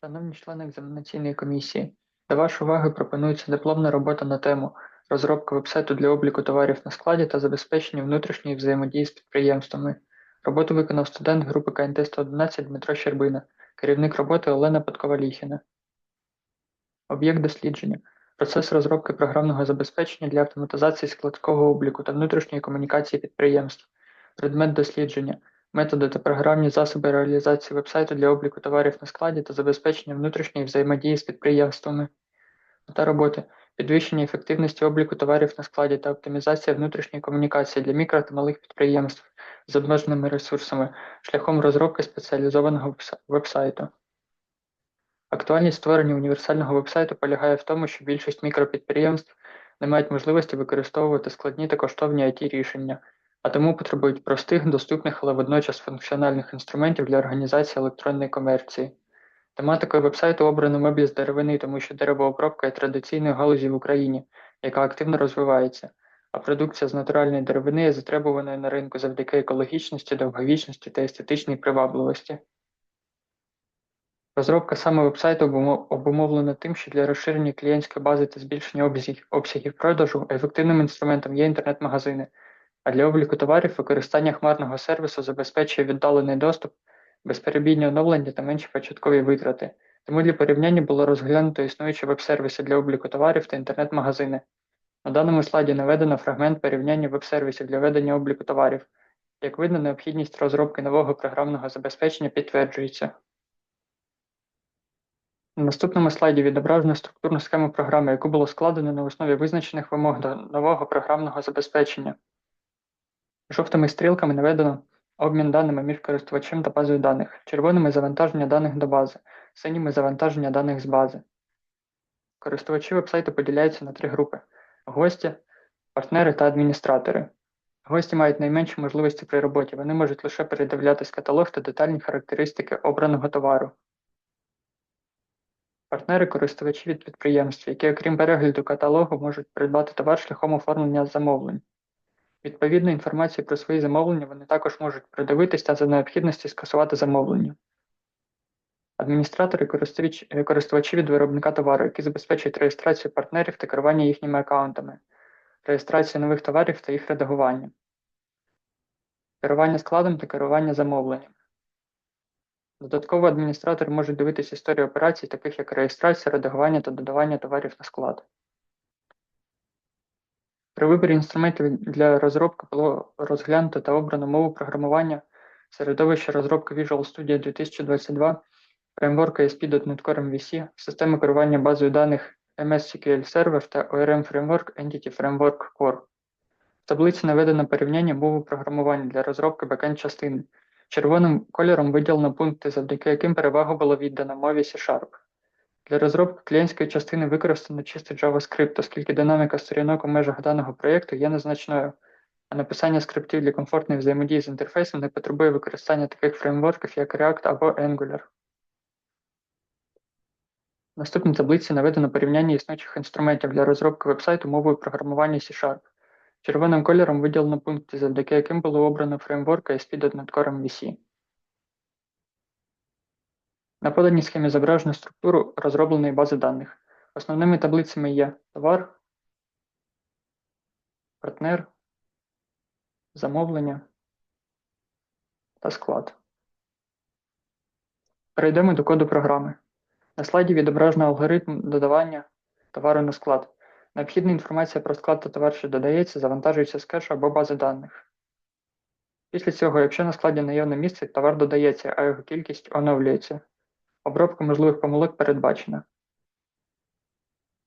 Шановні члени екзаменаційної комісії, до вашої уваги пропонується дипломна робота на тему розробка вебсайту для обліку товарів на складі та забезпечення внутрішньої взаємодії з підприємствами. Роботу виконав студент групи КНТ 111 Дмитро Щербина, керівник роботи Олена Подкова-Ліхіна. Об'єкт дослідження. Процес розробки програмного забезпечення для автоматизації складського обліку та внутрішньої комунікації підприємств. Предмет дослідження. Методи та програмні засоби реалізації вебсайту для обліку товарів на складі та забезпечення внутрішньої взаємодії з підприємствами. Мета роботи підвищення ефективності обліку товарів на складі та оптимізація внутрішньої комунікації для мікро та малих підприємств з обмеженими ресурсами шляхом розробки спеціалізованого вебсайту. Актуальність створення універсального вебсайту полягає в тому, що більшість мікропідприємств не мають можливості використовувати складні та коштовні it рішення а тому потребують простих, доступних, але водночас функціональних інструментів для організації електронної комерції. Тематикою вебсайту обрано меблі з деревини, тому що деревообробка є традиційною галузі в Україні, яка активно розвивається, а продукція з натуральної деревини є затребуваною на ринку завдяки екологічності, довговічності та естетичній привабливості. Розробка саме вебсайту обумовлена тим, що для розширення клієнтської бази та збільшення обсягів продажу ефективним інструментом є інтернет-магазини, а для обліку товарів використання хмарного сервісу забезпечує віддалений доступ, безперебійні оновлення та менші початкові витрати. Тому для порівняння було розглянуто існуючі веб-сервіси для обліку товарів та інтернет-магазини. На даному слайді наведено фрагмент порівняння веб-сервісів для ведення обліку товарів. Як видно, необхідність розробки нового програмного забезпечення підтверджується. На наступному слайді відображено структурну схему програми, яку було складено на основі визначених вимог до нового програмного забезпечення. Жовтими стрілками наведено обмін даними між користувачем та базою даних, червоними завантаження даних до бази, синіми завантаження даних з бази. Користувачі вебсайту поділяються на три групи: гості, партнери та адміністратори. Гості мають найменші можливості при роботі, вони можуть лише передивлятись каталог та детальні характеристики обраного товару. Партнери користувачі від підприємств, які, окрім перегляду каталогу, можуть придбати товар шляхом оформлення замовлень. Відповідну інформацію про свої замовлення вони також можуть придивитись та за необхідності скасувати замовлення. Адміністратори – користувачі від виробника товару, які забезпечують реєстрацію партнерів та керування їхніми аккаунтами, реєстрацію нових товарів та їх редагування, керування складом та керування замовленням. Додатково адміністратори можуть дивитися історію операцій, таких як реєстрація, редагування та додавання товарів на склад. При виборі інструментів для розробки було розглянуто та обрано мову програмування, середовище розробки Visual Studio 2022, фреймворк ASP.NET Core MVC, системи керування базою даних MS SQL Server та ORM Framework Entity Framework Core. В таблиці наведено порівняння мови програмування для розробки бекенд частини. Червоним кольором виділено пункти, завдяки яким перевагу було віддано мові C-Sharp. Для розробки клієнтської частини використано чистий JavaScript, оскільки динаміка сторінок у межах даного проєкту є незначною, а написання скриптів для комфортної взаємодії з інтерфейсом не потребує використання таких фреймворків, як React або Angular. В наступній таблиці наведено порівняння існуючих інструментів для розробки вебсайту мовою програмування C-Sharp. Червоним кольором виділено пункти, завдяки яким було обрано фреймворк ASP.NET Core MVC. На поданій схемі зображено структуру розробленої бази даних. Основними таблицями є товар, партнер, замовлення та склад. Перейдемо до коду програми. На слайді відображено алгоритм додавання товару на склад. Необхідна інформація про склад та товар, що додається, завантажується з кешу або бази даних. Після цього, якщо на складі наявне місце, товар додається, а його кількість оновлюється. Обробка можливих помилок передбачена.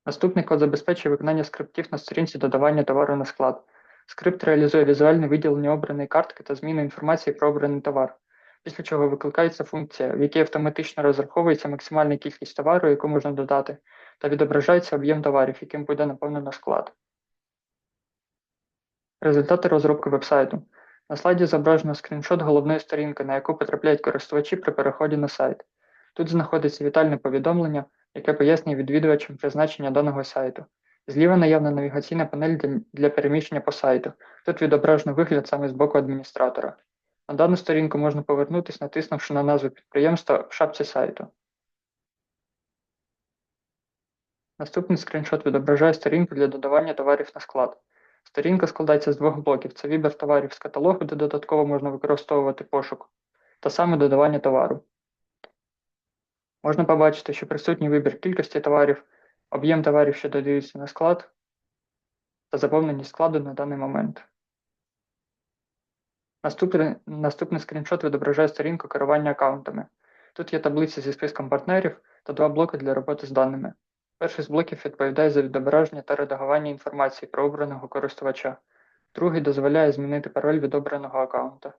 Наступний код забезпечує виконання скриптів на сторінці додавання товару на склад. Скрипт реалізує візуальне виділення обраної картки та зміну інформації про обраний товар, після чого викликається функція, в якій автоматично розраховується максимальна кількість товару, яку можна додати, та відображається об'єм товарів, яким буде наповнено склад. Результати розробки вебсайту. На слайді зображено скріншот головної сторінки, на яку потрапляють користувачі при переході на сайт. Тут знаходиться вітальне повідомлення, яке пояснює відвідувачам призначення даного сайту. Зліва наявна навігаційна панель для, переміщення по сайту. Тут відображено вигляд саме з боку адміністратора. На дану сторінку можна повернутися, натиснувши на назву підприємства в шапці сайту. Наступний скріншот відображає сторінку для додавання товарів на склад. Сторінка складається з двох блоків: це вибір товарів з каталогу, де додатково можна використовувати пошук, та саме додавання товару. Можна побачити, що присутній вибір кількості товарів, об'єм товарів, що додаються на склад, та заповненість складу на даний момент. Наступний, наступний скріншот відображає сторінку керування аккаунтами. Тут є таблиця зі списком партнерів та два блоки для роботи з даними. Перший з блоків відповідає за відображення та редагування інформації про обраного користувача. Другий дозволяє змінити пароль від обраного аккаунта.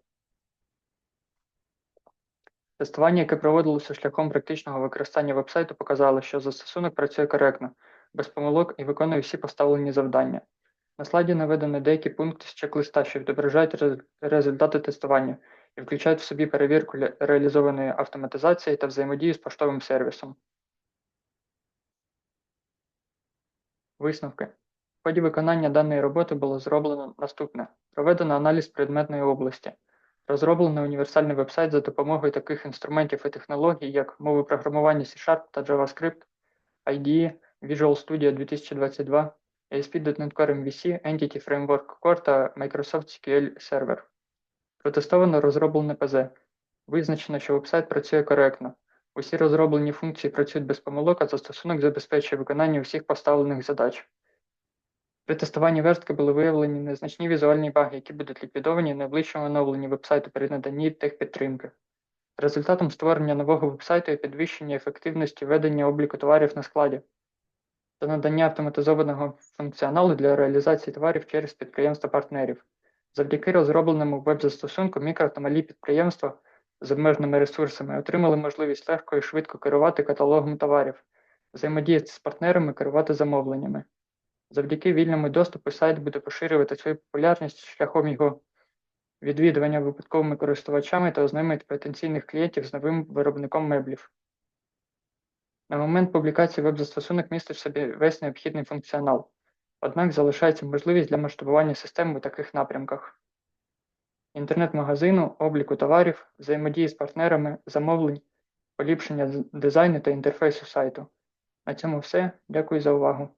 Тестування, яке проводилося шляхом практичного використання вебсайту, показало, що застосунок працює коректно, без помилок і виконує всі поставлені завдання. На слайді наведено деякі пункти з чек-листа, що відображають результати тестування і включають в собі перевірку реалізованої автоматизації та взаємодію з поштовим сервісом. Висновки. В ході виконання даної роботи було зроблено наступне: проведено аналіз предметної області, розроблено універсальний вебсайт за допомогою таких інструментів і технологій, як мови програмування C-Sharp та JavaScript, IDE, Visual Studio 2022, ASP.NET Core MVC, Entity Framework Core та Microsoft SQL Server. Протестовано розроблене ПЗ. Визначено, що вебсайт працює коректно. Усі розроблені функції працюють без помилок, а застосунок забезпечує виконання усіх поставлених задач. При тестуванні верстки були виявлені незначні візуальні баги, які будуть ліквідовані в найближчому оновленні вебсайту при наданні техпідтримки. Результатом створення нового вебсайту є підвищення ефективності ведення обліку товарів на складі та надання автоматизованого функціоналу для реалізації товарів через підприємства партнерів. Завдяки розробленому веб-застосунку мікро та малі підприємства з обмеженими ресурсами отримали можливість легко і швидко керувати каталогом товарів, взаємодіяти з партнерами, керувати замовленнями. Завдяки вільному доступу сайт буде поширювати свою популярність шляхом його відвідування випадковими користувачами та ознайомити потенційних клієнтів з новим виробником меблів. На момент публікації веб-застосунок містить в собі весь необхідний функціонал, однак залишається можливість для масштабування системи у таких напрямках: інтернет-магазину, обліку товарів, взаємодії з партнерами, замовлень, поліпшення дизайну та інтерфейсу сайту. На цьому все. Дякую за увагу.